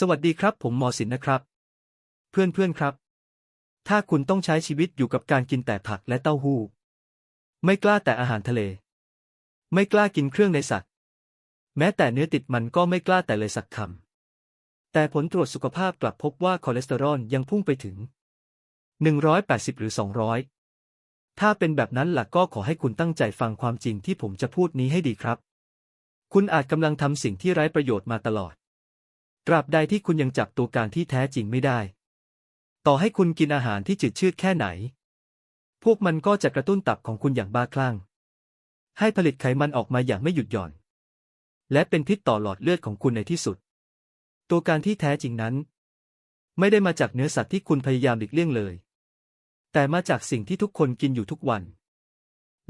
สวัสดีครับ ผมหมอสินนะครับ เพื่อนๆครับ ถ้าคุณต้องใช้ชีวิตอยู่กับการกินแต่ผักและเต้าหู้ ไม่กล้าแต่อาหารทะเล ไม่กล้ากินเครื่องในสัตว์ แม้แต่เนื้อติดมันก็ไม่กล้าแต่เลยสักคำแต่ผลตรวจสุขภาพกลับพบว่าคอเลสเตอรอลยังพุ่งไปถึง 180 หรือ 200 ถ้าเป็นแบบนั้นล่ะก็ขอให้คุณตั้งใจฟังความจริงที่ผมจะพูดนี้ให้ดีครับ คุณอาจกำลังทำสิ่งที่ไร้ประโยชน์มาตลอด ตราบใดที่คุณยังจับตัวการที่แท้จริงไม่ได้ ต่อให้คุณกินอาหารที่จืดชืดแค่ไหน พวกมันก็จะกระตุ้นตับของคุณอย่างบ้าคลั่ง ให้ผลิตไขมันออกมาอย่างไม่หยุดหย่อน และเป็นพิษต่อหลอดเลือดของคุณในที่สุด ตัวการที่แท้จริงนั้น ไม่ได้มาจากเนื้อสัตว์ที่คุณพยายามหลีกเลี่ยงเลย แต่มาจากสิ่งที่ทุกคนกินอยู่ทุกวัน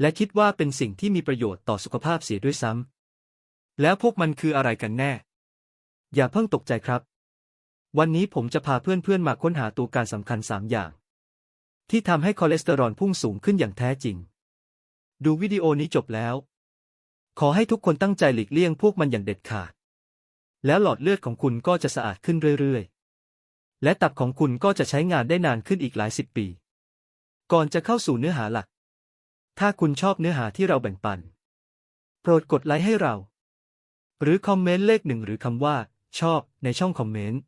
และคิดว่าเป็นสิ่งที่มีประโยชน์ต่อสุขภาพเสียด้วยซ้ำแล้วพวกมันคืออะไรกันแน่ อย่าเพิ่งตกใจครับ วันนี้ผมจะพาเพื่อนๆมาค้นหาตัวการสำคัญสามอย่าง ที่ทำให้คอเลสเตอรอลพุ่งสูงขึ้นอย่างแท้จริง ดูวิดีโอนี้จบแล้ว ขอให้ทุกคนตั้งใจหลีกเลี่ยงพวกมันอย่างเด็ดขาด แล้วหลอดเลือดของคุณก็จะสะอาดขึ้นเรื่อยๆ และตับของคุณก็จะใช้งานได้นานขึ้นอีกหลายสิบปี ก่อนจะเข้าสู่เนื้อหาหลัก ถ้าคุณชอบเนื้อหาที่เราแบ่งปัน โปรดกดไลค์ให้เรา หรือคอมเมนต์เลขหนึ่งหรือคำว่า ชอบในช่องคอมเมนต์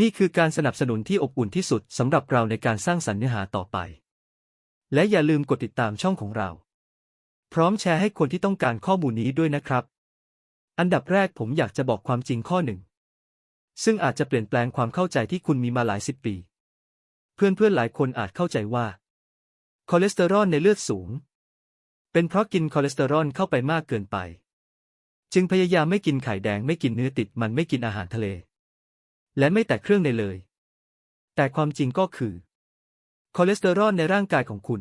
นี่คือการสนับสนุนที่อบอุ่นที่สุดสำหรับเราในการสร้างสรรค์เนื้อหาต่อไป และอย่าลืมกดติดตามช่องของเรา พร้อมแชร์ให้คนที่ต้องการข้อมูลนี้ด้วยนะครับ อันดับแรกผมอยากจะบอกความจริงข้อหนึ่ง ซึ่งอาจจะเปลี่ยนแปลงความเข้าใจที่คุณมีมาหลายสิบปี เพื่อนๆหลายคนอาจเข้าใจว่า คอเลสเตอรอลในเลือดสูง เป็นเพราะกินคอเลสเตอรอลเข้าไปมากเกินไป จึงพยายามไม่กินไข่แดงไม่กินเนื้อติดมันไม่กินอาหารทะเล และไม่แตะเครื่องในเลย แต่ความจริงก็คือ คอเลสเตอรอลในร่างกายของคุณ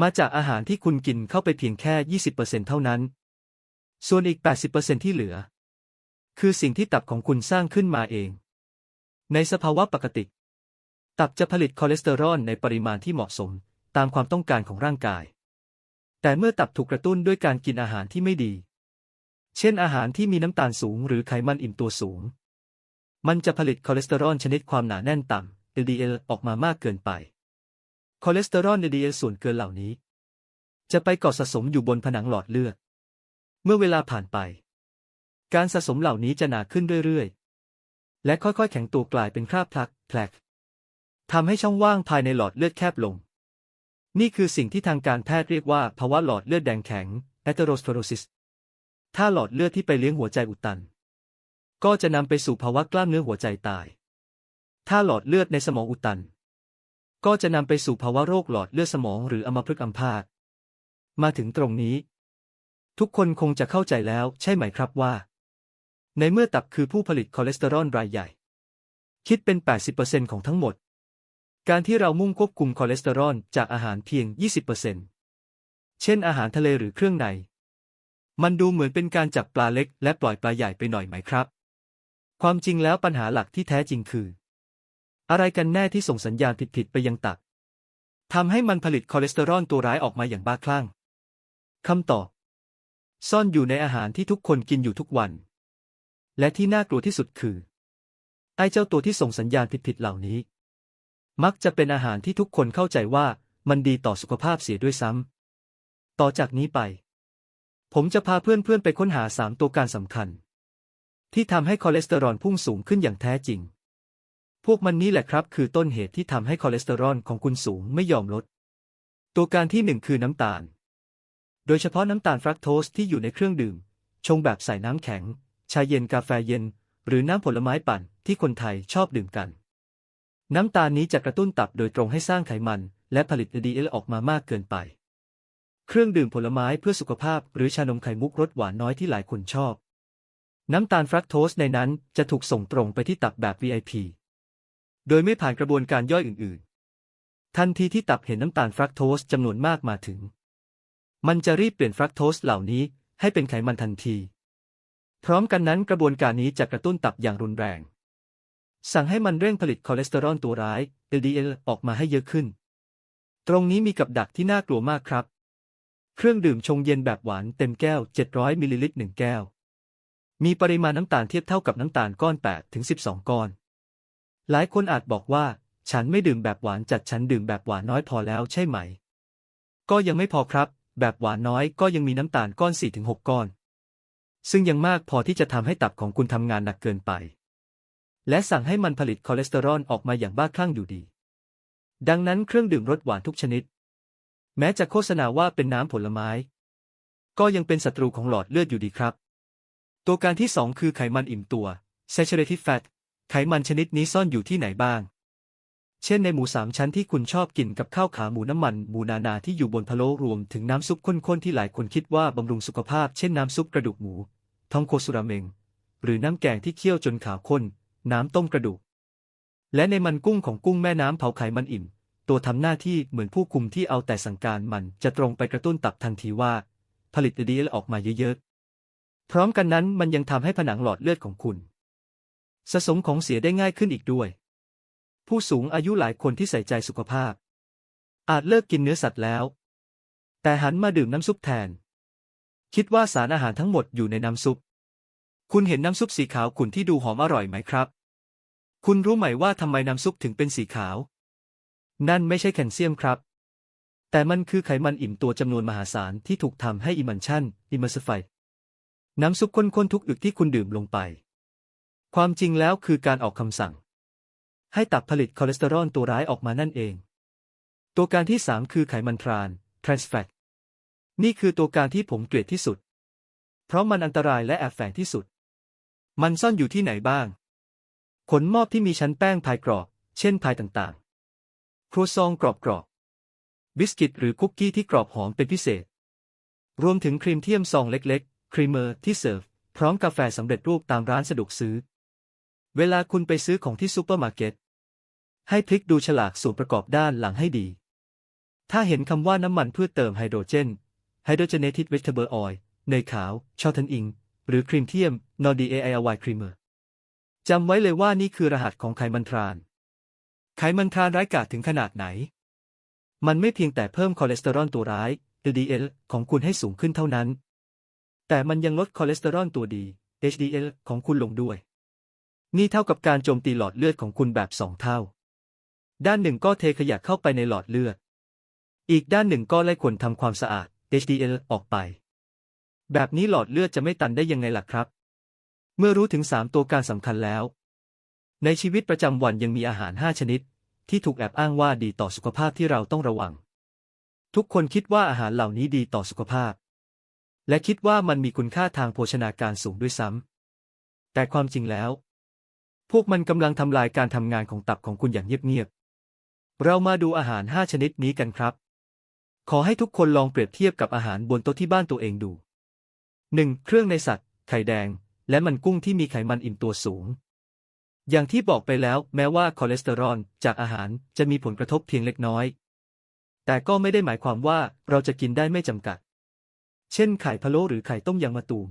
มาจากอาหารที่คุณกินเข้าไปเพียงแค่ 20%เท่านั้น ส่วนอีก 80%ที่เหลือ คือสิ่งที่ตับของคุณสร้างขึ้นมาเอง ในสภาวะปกติ ตับจะผลิตคอเลสเตอรอลในปริมาณที่เหมาะสมตามความต้องการของร่างกาย แต่เมื่อตับถูกกระตุ้นด้วยการกินอาหารที่ไม่ดี เช่นอาหารที่มีน้ำตาลสูงหรือไขมันอิ่มตัวสูง มันจะผลิตคอเลสเตอรอลชนิดความหนาแน่นต่ำ LDL ออกมามากเกินไป คอเลสเตอรอล LDL ส่วนเกินเหล่านี้ จะไปเกาะสะสมอยู่บนผนังหลอดเลือด เมื่อเวลาผ่านไป การสะสมเหล่านี้จะหนาขึ้นเรื่อยๆ และค่อยๆ แข็งตัวกลายเป็นคราบพลักแผลกทำให้ช่องว่างภายในหลอดเลือดแคบลง นี่คือสิ่งที่ทางการแพทย์เรียกว่าภาวะหลอดเลือดแดงแข็ง atherosclerosis ถ้าหลอดเลือดที่ไปเลี้ยงหัวใจอุดตัน ก็จะนำไปสู่ภาวะกล้ามเนื้อหัวใจตาย ถ้าหลอดเลือดในสมองอุดตัน ก็จะนำไปสู่ภาวะโรคหลอดเลือดสมองหรืออัมพฤกษ์อัมพาต มาถึงตรงนี้ ทุกคนคงจะเข้าใจแล้วใช่ไหมครับว่า ในเมื่อตับคือผู้ผลิตคอเลสเตอรอลรายใหญ่ คิดเป็น 80%ของทั้งหมด การที่เรามุ่งควบคุมคอเลสเตอรอลจากอาหารเพียง 20%เช่นอาหารทะเลหรือเครื่องใน มันดูเหมือนเป็นการจับปลาเล็กและปล่อยปลาใหญ่ไปหน่อยไหมครับ ความจริงแล้วปัญหาหลักที่แท้จริงคือ อะไรกันแน่ที่ส่งสัญญาณผิดๆไปยังตับทำให้มันผลิตคอเลสเตอรอลตัวร้ายออกมาอย่างบ้าคลั่งคำตอบ ซ่อนอยู่ในอาหารที่ทุกคนกินอยู่ทุกวัน และที่น่ากลัวที่สุดคือ ไอ้เจ้าตัวที่ส่งสัญญาณผิดๆเหล่านี้ มักจะเป็นอาหารที่ทุกคนเข้าใจว่ามันดีต่อสุขภาพเสียด้วยซ้ำต่อจากนี้ไป ผมจะพาเพื่อนๆไปค้นหาสามตัวการสำคัญ ที่ทำให้คอเลสเตอรอลพุ่งสูงขึ้นอย่างแท้จริง พวกมันนี้แหละครับ คือต้นเหตุที่ทำให้คอเลสเตอรอลของคุณสูงไม่ยอมลด ตัวการที่หนึ่งคือน้ำตาล โดยเฉพาะน้ำตาลฟรักโตสที่อยู่ในเครื่องดื่ม ชงแบบใส่น้ำแข็ง ชาเย็นกาแฟเย็น หรือน้ำผลไม้ปั่นที่คนไทยชอบดื่มกัน น้ำตาลนี้จะกระตุ้นตับโดยตรงให้สร้างไขมัน และผลิต LDL ออกมามากเกินไป เครื่องดื่มผลไม้เพื่อสุขภาพ หรือชานมไข่มุกรสหวานน้อยที่หลายคนชอบ น้ำตาลฟรักโตสในนั้นจะถูกส่งตรงไปที่ตับแบบ VIP โดยไม่ผ่านกระบวนการย่อยอื่น ๆ ทันทีที่ตับเห็นน้ำตาลฟรักโตสจำนวนมากมาถึง มันจะรีบเปลี่ยนฟรักโตสเหล่านี้ให้เป็นไขมันทันที พร้อมกันนั้นกระบวนการนี้จะกระตุ้นตับอย่างรุนแรง สั่งให้มันเร่งผลิตคอเลสเตอรอลตัวร้าย LDL ออกมาให้เยอะขึ้น ตรงนี้มีกับดักที่น่ากลัวมากครับ เครื่องดื่มชงเย็นแบบหวานเต็มแก้ว 700มิลลิลิตรหนึ่งแก้ว มีปริมาณน้ำตาลเทียบเท่ากับน้ำตาลก้อน 8 ถึง 12 ก้อน หลายคนอาจบอกว่า ฉันไม่ดื่มแบบหวานจัดฉันดื่มแบบหวานน้อยพอแล้วใช่ไหม ก็ยังไม่พอครับ แบบหวานน้อยก็ยังมีน้ำตาลก้อน4-6ก้อน ซึ่งยังมากพอที่จะทำให้ตับของคุณทำงานหนักเกินไป และสั่งให้มันผลิตคอเลสเตอรอลออกมาอย่างบ้าคลั่งอยู่ดี ดังนั้นเครื่องดื่มรสหวานทุกชนิด แม้จะโฆษณาว่าเป็นน้ำผลไม้ ก็ยังเป็นศัตรูของหลอดเลือดอยู่ดีครับ ตัวการที่ 2 คือไขมันอิ่มตัว saturated fat ไขมันชนิดนี้ซ่อนอยู่ที่ไหนบ้าง เช่นในหมูสามชั้นที่คุณชอบกินกับข้าวขาหมูน้ำมันหมูนานาที่อยู่บนพะโล้รวมถึงน้ำซุปข้นๆที่หลายคนคิดว่าบำรุงสุขภาพเช่นน้ำซุปกระดูกหมูทองโคสุราเมง หรือน้ำแกงที่เคี่ยวจนขาวข้น น้ำต้มกระดูก และในมันกุ้งของกุ้งแม่น้ำเผาไขมันอิ่ม ตัวทำหน้าที่เหมือนผู้คุมที่เอาแต่สั่งการมันจะตรงไปกระตุ้นตับทันทีว่า ผลิตดีลออกมาเยอะๆ พร้อมกันนั้นมันยังทำให้ผนังหลอดเลือดของคุณ สะสมของเสียได้ง่ายขึ้นอีกด้วย ผู้สูงอายุหลายคนที่ใส่ใจสุขภาพ อาจเลิกกินเนื้อสัตว์แล้ว แต่หันมาดื่มน้ำซุปแทน คิดว่าสารอาหารทั้งหมดอยู่ในน้ำซุป คุณเห็นน้ำซุปสีขาวขุ่นที่ดูหอมอร่อยไหมครับ คุณรู้ไหมว่าทำไมน้ำซุปถึงเป็นสีขาว นั่นไม่ใช่แคลเซียมครับ แต่มันคือไขมันอิ่มตัวจำนวนมหาศาลที่ถูกทำให้อิมันชันอิมัสไฟน้ำซุปข้นๆทุกอึกที่คุณดื่มลงไป ความจริงแล้วคือการออกคำสั่ง ให้ตับผลิตคอเลสเตอรอลตัวร้ายออกมานั่นเอง ตัวการที่ 3 คือไขมันทราน trans fat นี่คือตัวการที่ผมเกลียดที่สุด เพราะมันอันตรายและแอบแฝงที่สุด มันซ่อนอยู่ที่ไหนบ้าง ขนมอบที่มีชั้นแป้งพายกรอบ เช่นพายต่างๆ ครัวซองกรอบๆบิสกิตหรือคุกกี้ที่กรอบหอมเป็นพิเศษ รวมถึงครีมเทียมซองเล็กๆ ครีมเมอร์ที่เสิร์ฟ พร้อมกาแฟสำเร็จรูปตามร้านสะดวกซื้อ เวลาคุณไปซื้อของที่ซูเปอร์มาร์เก็ต ให้พลิกดูฉลากส่วนประกอบด้านหลังให้ดี ถ้าเห็นคำว่าน้ำมันเพื่อเติมไฮโดรเจน Hydrogenated Vegetable Oil เนยขาว ชอทันอิง หรือครีมเทียม n o r d a i y Creamer จำไว้เลยว่านี่คือรหัสของไขมันทราน ไขมันทรานร้ายกาจถึงขนาดไหน มันไม่เพียงแต่เพิ่มคอเลสเตอรอลตัวร้าย LDL ของคุณให้สูงขึ้นเท่านั้น แต่มันยังลดคอเลสเตอรอลตัวดี HDL ของคุณลงด้วย นี่เท่ากับการโจมตีหลอดเลือดของคุณแบบสองเท่า ด้านหนึ่งก็เทขยะเข้าไปในหลอดเลือด อีกด้านหนึ่งก็ไล่ขนทำความสะอาด HDL ออกไป แบบนี้หลอดเลือดจะไม่ตันได้ยังไงล่ะครับ เมื่อรู้ถึง 3 ตัวการสำคัญแล้ว ในชีวิตประจำวันยังมีอาหาร 5 ชนิด ที่ถูกแอบอ้างว่าดีต่อสุขภาพที่เราต้องระวัง ทุกคนคิดว่าอาหารเหล่านี้ดีต่อสุขภาพ และคิดว่ามันมีคุณค่าทางโภชนาการสูงด้วยซ้ำแต่ความจริงแล้ว พวกมันกำลังทำลายการทำงานของตับของคุณอย่างเงียบๆเรามาดูอาหาร 5 ชนิดนี้กันครับ ขอให้ทุกคนลองเปรียบเทียบกับอาหารบนโต๊ะที่บ้านตัวเองดู 1. เครื่องในสัตว์ ไข่แดง และมันกุ้งที่มีไขมันอิ่มตัวสูง อย่างที่บอกไปแล้วแม้ว่าคอเลสเตอรอลจากอาหารจะมีผลกระทบเพียงเล็กน้อย แต่ก็ไม่ได้หมายความว่าเราจะกินได้ไม่จำกัด เช่นไข่พะโล้หรือไข่ต้มยางมะตูม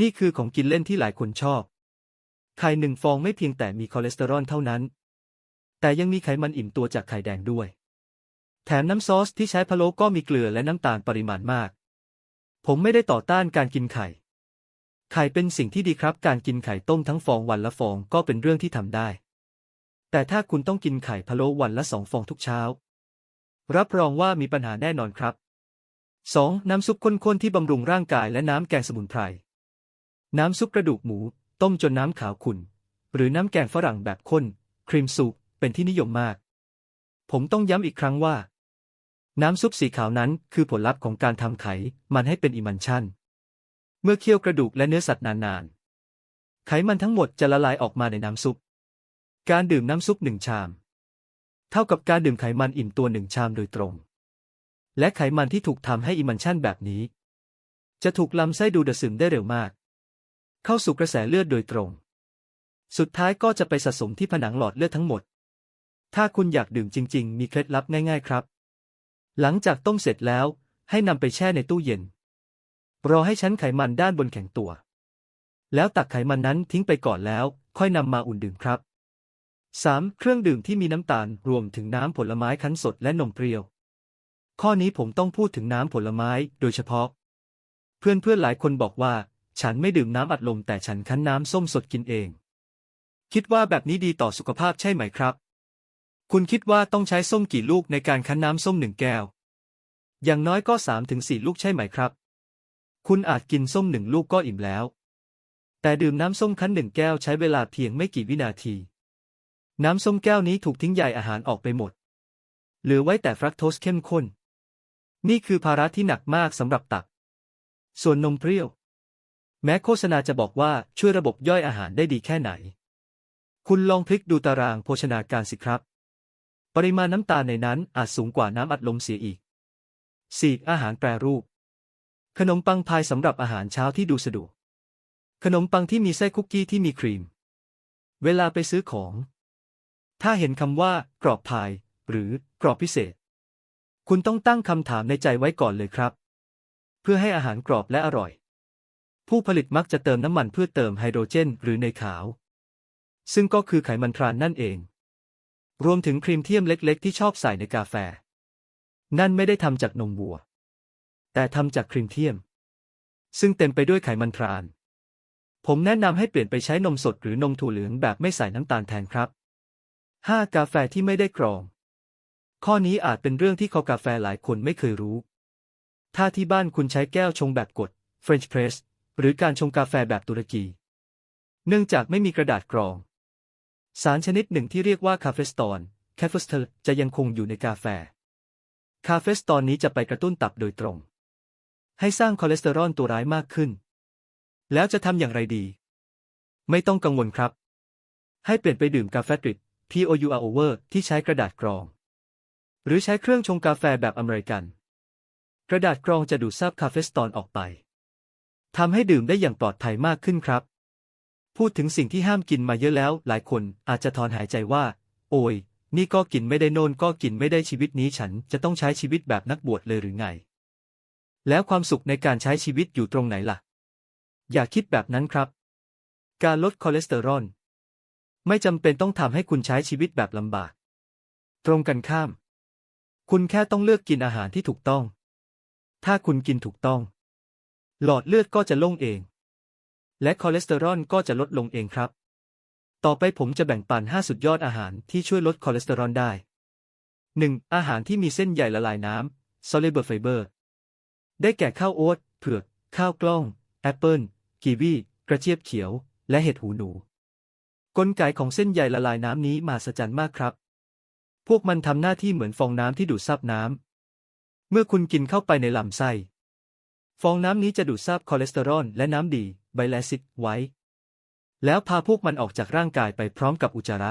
นี่คือของกินเล่นที่หลายคนชอบ ไข่หนึ่งฟองไม่เพียงแต่มีคอเลสเตอรอลเท่านั้น แต่ยังมีไขมันอิ่มตัวจากไข่แดงด้วย แถมน้ำซอสที่ใช้พะโล้ก็มีเกลือและน้ำตาลปริมาณมาก ผมไม่ได้ต่อต้านการกินไข่ ไข่เป็นสิ่งที่ดีครับ การกินไข่ต้มทั้งฟองวันละฟองก็เป็นเรื่องที่ทำได้ แต่ถ้าคุณต้องกินไข่พะโล้วันละสองฟองทุกเช้า รับรองว่ามีปัญหาแน่นอนครับ 2. น้ำซุปข้นๆที่บำรุงร่างกายและน้ำแกงสมุนไพร น้ำซุปกระดูกหมู ต้มจนน้ำขาวขุ่น หรือน้ำแกงฝรั่งแบบข้น ครีมซุปเป็นที่นิยมมาก ผมต้องย้ำอีกครั้งว่า น้ำซุปสีขาวนั้นคือผลลัพธ์ของการทำไขมันให้เป็นอิมันชัน มื่อเคี่ยวกระดูกและเนื้อสัตว์นานๆ ไขมันทั้งหมดจะละลายออกมาในน้ำซุป การดื่มน้ำซุปหนึ่งชาม เท่ากับการดื่มไขมันอิ่มตัวหนึ่งชามโดยตรง และไขมันที่ถูกทำให้อิมันชันแบบนี้ จะถูกลำไส้ดูดซึมได้เร็วมาก เข้าสู่กระแสเลือดโดยตรง สุดท้ายก็จะไปสะสมที่ผนังหลอดเลือดทั้งหมด ถ้าคุณอยากดื่มจริง ๆ มีเคล็ดลับง่าย ๆ ครับ หลังจากต้มเสร็จแล้วให้นำไปแช่ในตู้เย็น รอให้ชั้นไขมันด้านบนแข็งตัว แล้วตักไขมันนั้นทิ้งไปก่อนแล้ว ค่อยนำมาอุ่นดื่มครับ 3. เครื่องดื่มที่มีน้ำตาลรวมถึงน้ำผลไม้คั้นสดและนมเปรี้ยว ข้อนี้ผมต้องพูดถึงน้ำผลไม้โดยเฉพาะ เพื่อนๆหลายคนบอกว่า ฉันไม่ดื่มน้ำอัดลมแต่ฉันคั้นน้ำส้มสดกินเอง คิดว่าแบบนี้ดีต่อสุขภาพใช่ไหมครับ คุณคิดว่าต้องใช้ส้มกี่ลูกในการคั้นน้ำส้มหนึ่งแก้ว อย่างน้อยก็สามถึงสี่ลูกใช่ไหมครับ คุณอาจกินส้มหนึ่งลูกก็อิ่มแล้ว แต่ดื่มน้ำส้มคั้นหนึ่งแก้วใช้เวลาเพียงไม่กี่วินาที น้ำส้มแก้วนี้ถูกทิ้งใยอาหารออกไปหมด เหลือไว้แต่ฟรักโตสเข้มข้น นี่คือภาระที่หนักมากสำหรับตับ ส่วนนมเปรี้ยว แม้โฆษณาจะบอกว่าช่วยระบบย่อยอาหารได้ดีแค่ไหน คุณลองพลิกดูตารางโภชนาการสิครับ ปริมาณน้ำตาลในนั้นอาจสูงกว่าน้ำอัดลมเสียอีก 4. อาหารแปรรูป ขนมปังพายสำหรับอาหารเช้าที่ดูสะดวก ขนมปังที่มีไส้คุกกี้ที่มีครีม เวลาไปซื้อของ ถ้าเห็นคำว่า กรอบพาย หรือกรอบพิเศษ คุณต้องตั้งคำถามในใจไว้ก่อนเลยครับ เพื่อให้อาหารกรอบและอร่อย ผู้ผลิตมักจะเติมน้ำมันเพื่อเติมไฮโดรเจน หรือเนยขาว ซึ่งก็คือไขมันทรานนั่นเอง รวมถึงครีมเทียมเล็ก ๆ ที่ชอบใส่ในกาแฟ นั่นไม่ได้ทำจากนมวัว แต่ทำจากครีมเทียม ซึ่งเต็มไปด้วยไขมันทราน ผมแนะนำให้เปลี่ยนไปใช้นมสดหรือนมถั่วเหลืองแบบไม่ใส่น้ำตาลแทนครับ 5. กาแฟที่ไม่ได้กรอง ข้อนี้อาจเป็นเรื่องที่คอกาแฟหลายคนไม่เคยรู้ ถ้าที่บ้านคุณใช้แก้วชงแบบกด French press หรือการชงกาแฟแบบตุรกี เนื่องจากไม่มีกระดาษกรอง สารชนิดหนึ่งที่เรียกว่าคาเฟสตอนแคฟสเตอร์จะยังคงอยู่ในกาแฟ คาเฟสตอนนี้จะไปกระตุ้นตับโดยตรง ให้สร้างคอเลสเตอรอลตัวร้ายมากขึ้น แล้วจะทำอย่างไรดี ไม่ต้องกังวลครับ ให้เปลี่ยนไปดื่มกาแฟดริป pour over ที่ใช้กระดาษกรอง หรือใช้เครื่องชงกาแฟแบบอเมริกัน กระดาษกรองจะดูดซับคาเฟสตอนออกไปทำให้ดื่มได้อย่างปลอดภัยมากขึ้นครับ พูดถึงสิ่งที่ห้ามกินมาเยอะแล้ว หลายคนอาจจะถอนหายใจว่า โอ้ยนี่ก็กินไม่ได้โน่นก็กินไม่ได้ชีวิตนี้ฉันจะต้องใช้ชีวิตแบบนักบวชเลยหรือไง แล้วความสุขในการใช้ชีวิตอยู่ตรงไหนล่ะ อย่าคิดแบบนั้นครับ การลดคอเลสเตอรอล ไม่จำเป็นต้องทำให้คุณใช้ชีวิตแบบลำบาก ตรงกันข้าม คุณแค่ต้องเลือกกินอาหารที่ถูกต้อง ถ้าคุณกินถูกต้อง หลอดเลือดก็จะโล่งเอง และคอเลสเตอรอลก็จะลดลงเองครับ ต่อไปผมจะแบ่งปัน 5 สุดยอดอาหารที่ช่วยลดคอเลสเตอรอลได้ 1. อาหารที่มีเส้นใยละลายน้ำ soluble fiber ได้แก่ข้าวโอ๊ตเผือก ข้าวกล้อง แอปเปิลกีวี กระเจี๊ยบเขียว และเห็ดหูหนู กลไกของเส้นใยละลายน้ำนี้มหัศจรรย์มากครับ พวกมันทำหน้าที่เหมือนฟองน้ำที่ดูดซับน้ำ เมื่อคุณกินเข้าไปในลำไส้ ฟองน้ำนี้จะดูดซับคอเลสเตอรอลและน้ำดี ไบแลซิตไว้ แล้วพาพวกมันออกจากร่างกายไปพร้อมกับอุจจาระ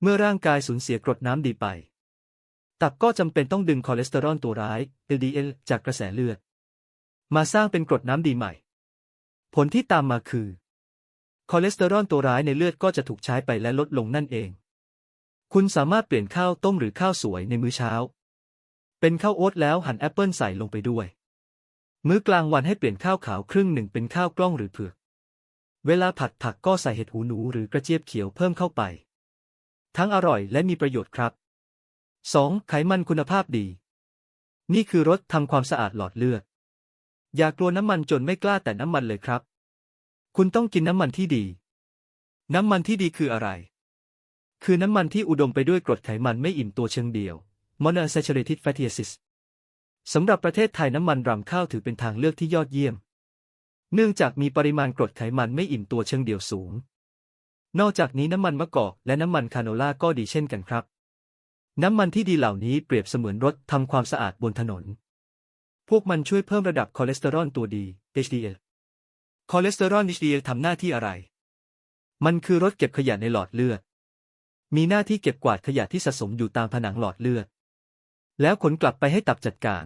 เมื่อร่างกายสูญเสียกรดน้ำดีไป ตับก็จำเป็นต้องดึงคอเลสเตอรอลตัวร้าย LDL จากกระแสเลือด มาสร้างเป็นกรดน้ำดีใหม่ ผลที่ตามมาคือ คอเลสเตอรอลตัวร้ายในเลือดก็จะถูกใช้ไปและลดลงนั่นเอง คุณสามารถเปลี่ยนข้าวต้มหรือข้าวสวยในมื้อเช้า เป็นข้าวโอ๊ตแล้วหั่นแอปเปิลใส่ลงไปด้วย มื้อกลางวันให้เปลี่ยนข้าวขาวครึ่งหนึ่งเป็นข้าวกล้องหรือเผือก เวลาผัดผักก็ใส่เห็ดหูหนูหรือกระเจี๊ยบเขียวเพิ่มเข้าไป ทั้งอร่อยและมีประโยชน์ครับ 2. ไขมันคุณภาพดี นี่คือรถทำความสะอาดหลอดเลือด อย่ากลัวน้ำมันจนไม่กล้าแต่น้ำมันเลยครับ คุณต้องกินน้ำมันที่ดี น้ำมันที่ดีคืออะไร คือน้ำมันที่อุดมไปด้วยกรดไขมันไม่อิ่มตัวเชิงเดียว monounsaturated fatty acids สำหรับประเทศไทยน้ำมันรำข้าวถือเป็นทางเลือกที่ยอดเยี่ยม เนื่องจากมีปริมาณกรดไขมันไม่อิ่มตัวเชิงเดียวสูง นอกจากนี้น้ำมันมะกอกและน้ำมันคาโนล่าก็ดีเช่นกันครับ น้ำมันที่ดีเหล่านี้เปรียบเสมือนรถทำความสะอาดบนถนน พวกมันช่วยเพิ่มระดับคอเลสเตอรอลตัวดี HDL คอเลสเตอรอล HDL ทำหน้าที่อะไร มันคือรถเก็บขยะในหลอดเลือด มีหน้าที่เก็บกวาดขยะที่สะสมอยู่ตามผนังหลอดเลือด แล้วขนกลับไปให้ตับจัดการ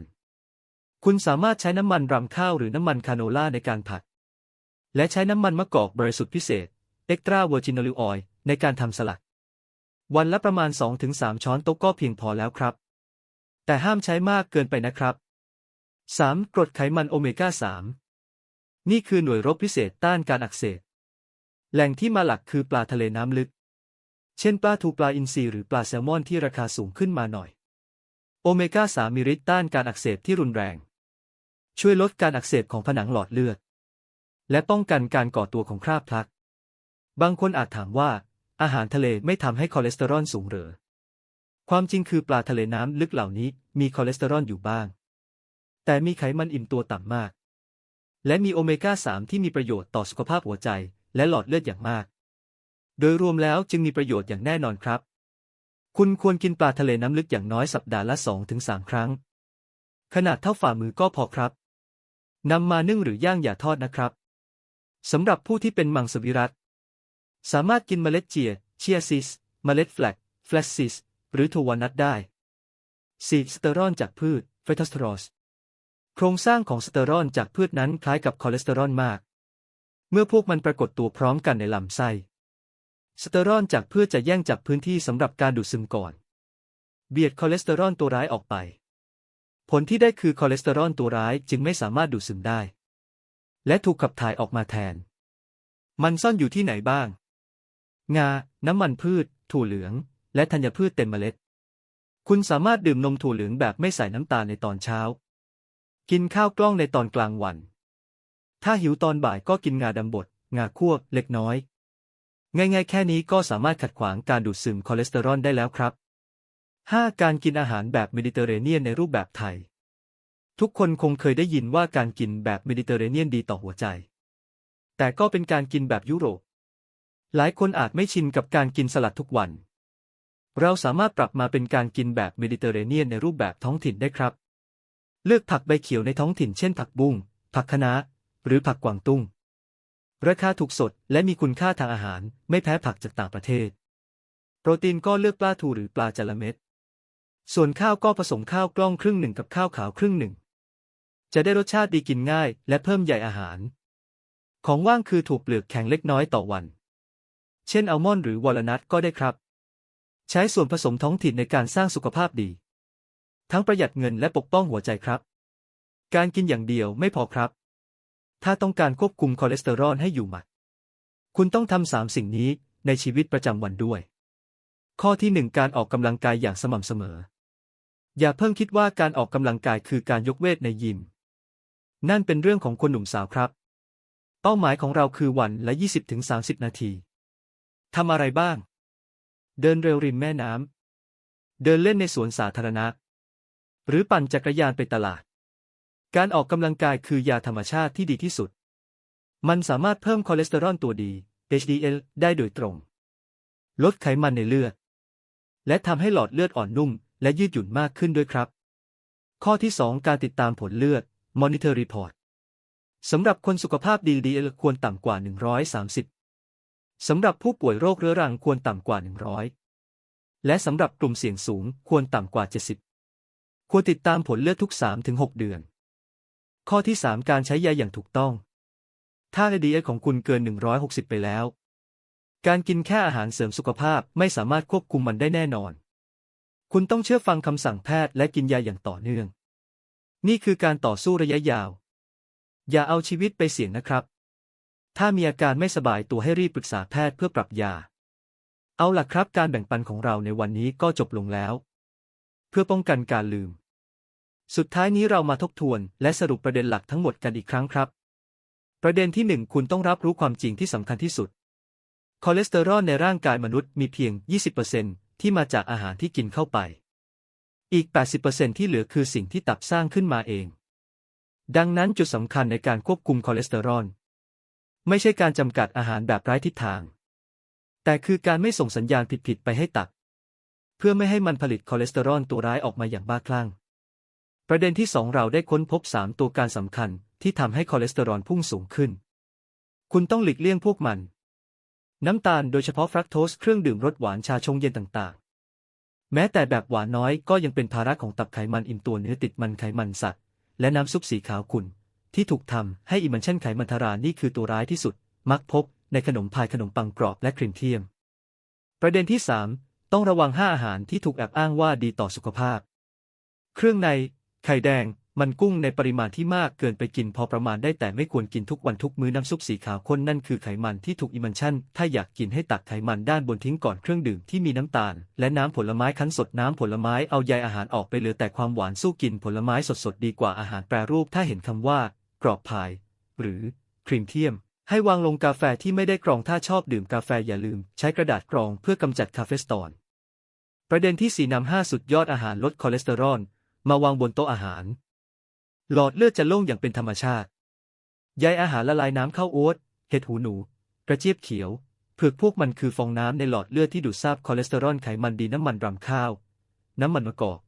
คุณสามารถใช้น้ำมันรำข้าวหรือน้ำมันคาโนล่าในการผัด และใช้น้ำมันมะกอกบริสุทธิ์พิเศษ extra virgin olive oil ในการทำสลัด วันละประมาณ 2-3 ช้อนโต๊ะก็เพียงพอแล้วครับ แต่ห้ามใช้มากเกินไปนะครับ 3. กรดไขมันโอเมก้า 3 นี่คือหน่วยรบพิเศษต้านการอักเสบ แหล่งที่มาหลักคือปลาทะเลน้ำลึก เช่นปลาทูปลาอินทรีหรือปลาแซลมอนที่ราคาสูงขึ้นมาหน่อย โอเมก้า 3 มีฤทธิ์ต้านการอักเสบที่รุนแรง ช่วยลดการอักเสบของผนังหลอดเลือด และป้องกันการก่อตัวของคราบพลัก บางคนอาจถามว่า อาหารทะเลไม่ทำให้คอเลสเตอรอลสูงเหรอ ความจริงคือปลาทะเลน้ำลึกเหล่านี้มีคอเลสเตอรอลอยู่บ้าง แต่มีไขมันอิ่มตัวต่ำมาก และมีโอเมก้า 3 ที่มีประโยชน์ต่อสุขภาพหัวใจ และหลอดเลือดอย่างมาก โดยรวมแล้วจึงมีประโยชน์อย่างแน่นอนครับ คุณควรกินปลาทะเลน้ำลึกอย่างน้อยสัปดาห์ละ 2-3 ครั้ง ขนาดเท่าฝ่ามือก็พอครับนำมานึ่งหรือย่างอย่าทอดนะครับสำหรับผู้ที่เป็นมังสวิรัต สามารถกินเมล็ดเจีย เชียซิส เมล็ดแฟลกแฟลซิส หรือถั่ววานัทได้สีสเตอรอลจากพืชเฟตสเตรอสโครงสร้างของสเตอรอลจากพืชนั้นคล้ายกับคอเลสเตอรอลมาก เมื่อพวกมันปรากฏตัวพร้อมกันในลำไส้ สเตอรอลจากพืชจะแย่งจับพื้นที่สำหรับการดูดซึมก่อน เบียดคอเลสเตอรอลตัวร้ายออกไป ผลที่ได้คือคอเลสเตอรอลตัวร้ายจึงไม่สามารถดูดซึมได้ และถูกขับถ่ายออกมาแทน มันซ่อนอยู่ที่ไหนบ้าง งา น้ำมันพืช ถั่วเหลือง และธัญพืชเต็มเมล็ด คุณสามารถดื่มนมถั่วเหลืองแบบไม่ใส่น้ำตาลในตอนเช้า กินข้าวกล้องในตอนกลางวัน ถ้าหิวตอนบ่ายก็กินงาดำบด งาคั่วเล็กน้อย ง่ายๆ แค่นี้ก็สามารถขัดขวางการดูดซึมคอเลสเตอรอลได้แล้วครับ 5. การกินอาหารแบบเมดิเตอร์เรเนียนในรูปแบบไทย ทุกคนคงเคยได้ยินว่าการกินแบบเมดิเตอร์เรเนียนดีต่อหัวใจ แต่ก็เป็นการกินแบบยุโรป หลายคนอาจไม่ชินกับการกินสลัดทุกวัน เราสามารถปรับมาเป็นการกินแบบเมดิเตอร์เรเนียนในรูปแบบท้องถิ่นได้ครับ เลือกผักใบเขียวในท้องถิ่นเช่นผักบุ้ง ผักคะน้า หรือผักกวางตุ้ง ราคาถูกสดและมีคุณค่าทางอาหารไม่แพ้ผักจากต่างประเทศ โปรตีนก็เลือกปลาทูหรือปลาจระเม็ด ส่วนข้าวก็ผสมข้าวกล้องครึ่งหนึ่งกับข้าวขาวครึ่งหนึ่ง จะได้รสชาติดีกินง่าย และเพิ่มใยอาหาร ของว่างคือถูกเปลือกแข็งเล็กน้อยต่อวัน เช่นอัลมอนด์หรือวอลนัทก็ได้ครับ ใช้ส่วนผสมท้องถิ่นในการสร้างสุขภาพดี ทั้งประหยัดเงินและปกป้องหัวใจครับ การกินอย่างเดียวไม่พอครับ ถ้าต้องการควบคุมคอเลสเตอรอลให้อยู่หมัด คุณต้องทำสามสิ่งนี้ในชีวิตประจำวันด้วย ข้อที่หนึ่งการออกกำลังกายอย่างสม่ำเสมอ อย่าเพิ่งคิดว่าการออกกำลังกายคือการยกเวทในยิม นั่นเป็นเรื่องของคนหนุ่มสาวครับ เป้าหมายของเราคือวันละ 20-30 นาที ทำอะไรบ้าง เดินเร็วริมแม่น้ำ เดินเล่นในสวนสาธารณะ หรือปั่นจักรยานไปตลาด การออกกำลังกายคือยาธรรมชาติที่ดีที่สุด มันสามารถเพิ่มคอเลสเตอรอลตัวดี HDL ได้โดยตรง ลดไขมันในเลือด และทำให้หลอดเลือดอ่อนนุ่ม และยืดหยุ่นมากขึ้นด้วยครับ ข้อที่ 2 การติดตามผลเลือด Monitor Report สำหรับคนสุขภาพดี DL ควรต่ำกว่า 130 สำหรับผู้ป่วยโรคเรื้อรังควรต่ำกว่า 100 และสำหรับกลุ่มเสี่ยงสูงควรต่ำกว่า 70 ควรติดตามผลเลือดทุก 3-6 เดือน ข้อที่ 3 การใช้ยาอย่างถูกต้อง ถ้า LDL ของคุณเกิน 160 ไปแล้ว การกินแค่อาหารเสริมสุขภาพไม่สามารถควบคุมมันได้แน่นอน คุณต้องเชื่อฟังคำสั่งแพทย์และกินยาอย่างต่อเนื่อง นี่คือการต่อสู้ระยะยาว อย่าเอาชีวิตไปเสี่ยงนะครับ ถ้ามีอาการไม่สบายตัวให้รีบปรึกษาแพทย์เพื่อปรับยา เอาล่ะครับการแบ่งปันของเราในวันนี้ก็จบลงแล้ว เพื่อป้องกันการลืม สุดท้ายนี้เรามาทบทวนและสรุปประเด็นหลักทั้งหมดกันอีกครั้งครับ ประเด็นที่หนึ่งคุณต้องรับรู้ความจริงที่สำคัญที่สุด คอเลสเตอรอลในร่างกายมนุษย์มีเพียง 20%ที่มาจากอาหารที่กินเข้าไป อีก 80%ที่เหลือคือสิ่งที่ตับสร้างขึ้นมาเอง ดังนั้นจุดสำคัญในการควบคุมคอเลสเตอรอล ไม่ใช่การจำกัดอาหารแบบไร้ทิศทาง แต่คือการไม่ส่งสัญญาณผิดๆไปให้ตับ เพื่อไม่ให้มันผลิตคอเลสเตอรอลตัวร้ายออกมาอย่างบ้าคลั่ง ประเด็นที่ 2 เราได้ค้นพบ 3 ตัวการสำคัญที่ทำให้คอเลสเตอรอลพุ่งสูงขึ้น คุณต้องหลีกเลี่ยงพวกมัน น้ำตาลโดยเฉพาะฟรักโตสเครื่องดื่มรสหวานชาชงเย็นต่างๆ แม้แต่แบบหวานน้อยก็ยังเป็นภาระของตับไขมันอิ่มตัวเนื้อติดมันไขมันสัตว์ และน้ำซุปสีขาวขุ่น ที่ถูกทำให้อิมันเช่นไขมันทารานี่คือตัวร้ายที่สุด มักพบในขนมพายขนมปังกรอบและครีมเทียม ประเด็นที่ 3 ต้องระวังห้าอาหารที่ถูกแอบอ้างว่าดีต่อสุขภาพ เครื่องใน ไข่แดง มันกุ้งในปริมาณที่มากเกินไปกินพอประมาณได้แต่ไม่ควรกินทุกวันทุกมื้อน้ำซุปสีขาวข้นนั่นคือไขมันที่ถูกอิมันชั่น ถ้าอยากกินให้ตักไขมันด้านบนทิ้งก่อนเครื่องดื่มที่มีน้ำตาล และน้ำผลไม้คั้นสดน้ำผลไม้เอาใยอาหารออกไปเหลือแต่ความหวานสู้กินผลไม้สดๆดีกว่าอาหารแปรรูปถ้าเห็นคำว่า กรอบพาย หรือครีมเทียม ให้วางลงกาแฟที่ไม่ได้กรองถ้าชอบดื่มกาแฟอย่าลืม ใช้กระดาษกรองเพื่อกำจัดคาเฟสตอนประเด็นที่สี่นำห้าสุดยอดอาหารลดคอเลสเตอรอลมาวางบนโต๊ะอาหาร หลอดเลือดจะโล่งอย่างเป็นธรรมชาติใยอาหารละลายน้ำข้าวโอ๊ตเห็ดหูหนู กระเจี๊ยบเขียวเผือกพวกมันคือฟองน้ำในหลอดเลือดที่ดูดซาบคอเลสเตอรอลไขมันดีน้ำมันรำข้าว น้ำมันมะกอก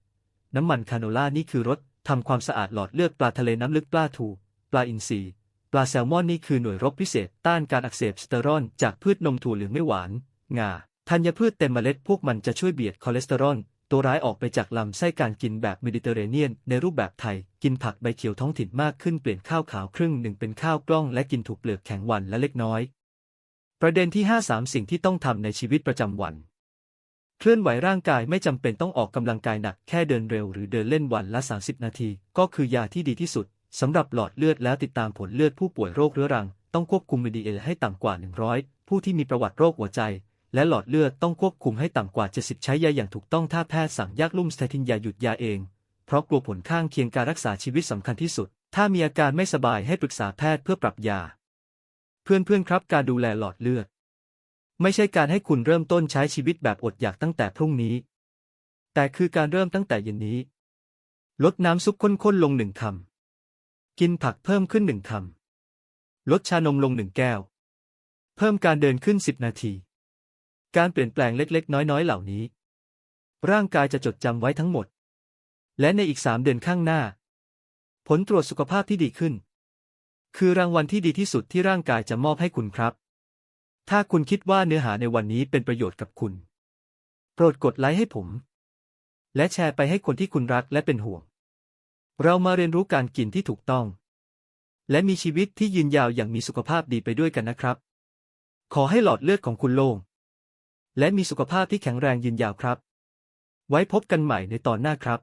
น้ำมันคาโนล่านี่คือรสทำความสะอาดหลอดเลือดปลาทะเลน้ำลึกปลาทู ลาอินทรีย์ ปลาแซลมอนนี่คือหน่วยรบพิเศษต้านการอักเสบสเตอรอลจากพืชนมถั่วเหลืองไม่หวาน งา ธัญพืชเต็มเมล็ดพวกมันจะช่วยเบียดคอเลสเตอรอลตัวร้ายออกไปจากลำไส้การกินแบบเมดิเตอร์เรเนียน ในรูปแบบไทย กินผักใบเขียวท้องถิ่นมากขึ้นเปลี่ยนข้าวขาวครึ่งหนึ่งเป็นข้าวกล้องและกินถูกเปลือกแข็งวันและเล็กน้อย ประเด็นที่ 5 3 สิ่งที่ต้องทำในชีวิตประจำวัน เคลื่อนไหวร่างกายไม่จำเป็นต้องออกกำลังกายหนัก แค่เดินเร็วหรือเดินเล่นวันละ 30 นาที ก็คือยาที่ดีที่สุด สำหรับหลอดเลือดแล้วติดตามผลเลือดผู้ป่วยโรคเรื้อรัง ต้องควบคุม LDL ให้ต่ำกว่า 100 ผู้ที่มีประวัติโรคหัวใจ และหลอดเลือดต้องควบคุมให้ต่ำกว่า 70 ใช้ยาอย่างถูกต้องถ้าแพทย์สั่งยากลุ่มสเตตินยาหยุดยาเอง เพราะกลัวผลข้างเคียงการรักษาชีวิตสำคัญที่สุด ถ้ามีอาการไม่สบายให้ปรึกษาแพทย์เพื่อปรับยา เพื่อนๆครับ การดูแลหลอดเลือด ไม่ใช่การให้คุณเริ่มต้นใช้ชีวิตแบบอดอยากตั้งแต่พรุ่งนี้ แต่คือการเริ่มตั้งแต่เย็นนี้ ลดน้ำซุปข้นๆลงหนึ่งคำ กินผักเพิ่มขึ้นหนึ่งคำลดชานมลงหนึ่งแก้ว เพิ่มการเดินขึ้นสิบนาที การเปลี่ยนแปลงเล็กๆ น้อยๆ เหล่านี้ ร่างกายจะจดจำไว้ทั้งหมด และในอีกสามเดือนข้างหน้า ผลตรวจสุขภาพที่ดีขึ้น คือรางวัลที่ดีที่สุดที่ร่างกายจะมอบให้คุณครับ ถ้าคุณคิดว่าเนื้อหาในวันนี้เป็นประโยชน์กับคุณ โปรดกดไลค์ให้ผม และแชร์ไปให้คนที่คุณรักและเป็นห่วง เรามาเรียนรู้การกินที่ถูกต้อง และมีชีวิตที่ยืนยาวอย่างมีสุขภาพดีไปด้วยกันนะครับ ขอให้หลอดเลือดของคุณโล่ง และมีสุขภาพที่แข็งแรงยืนยาวครับ ไว้พบกันใหม่ในตอนหน้าครับ